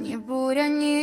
ні буря, ні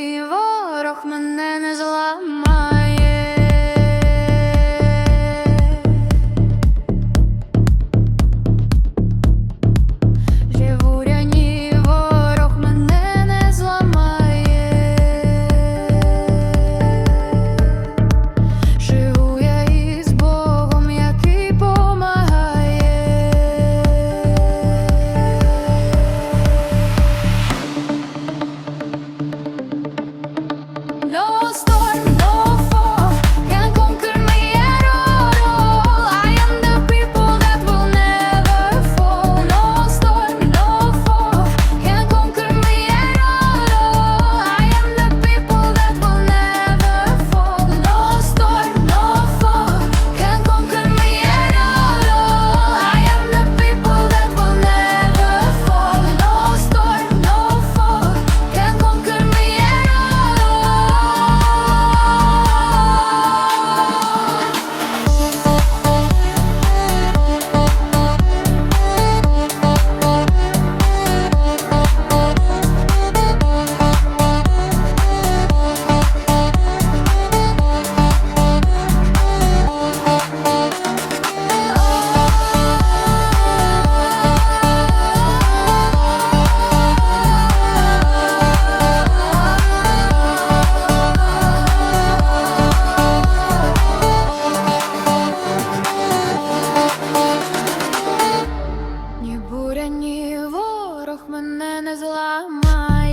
my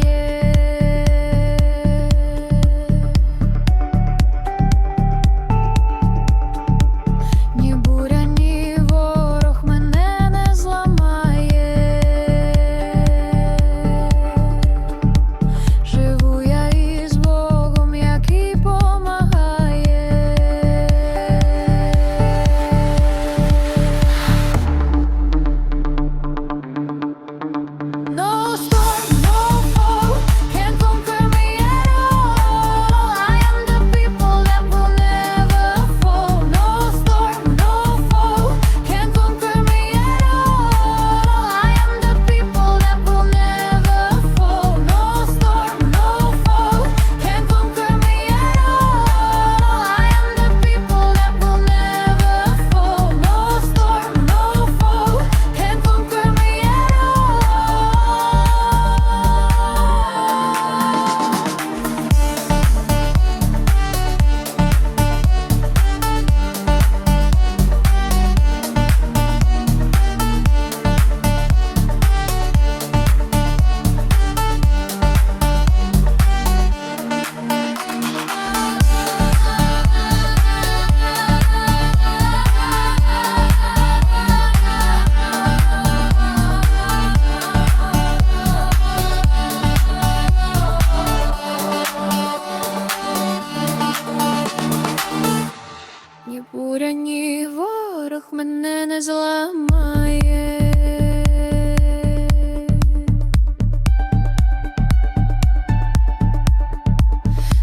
Ні буря, ні ворог мене не зламає.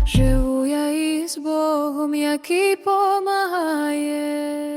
Живу я із Богом, який помагає.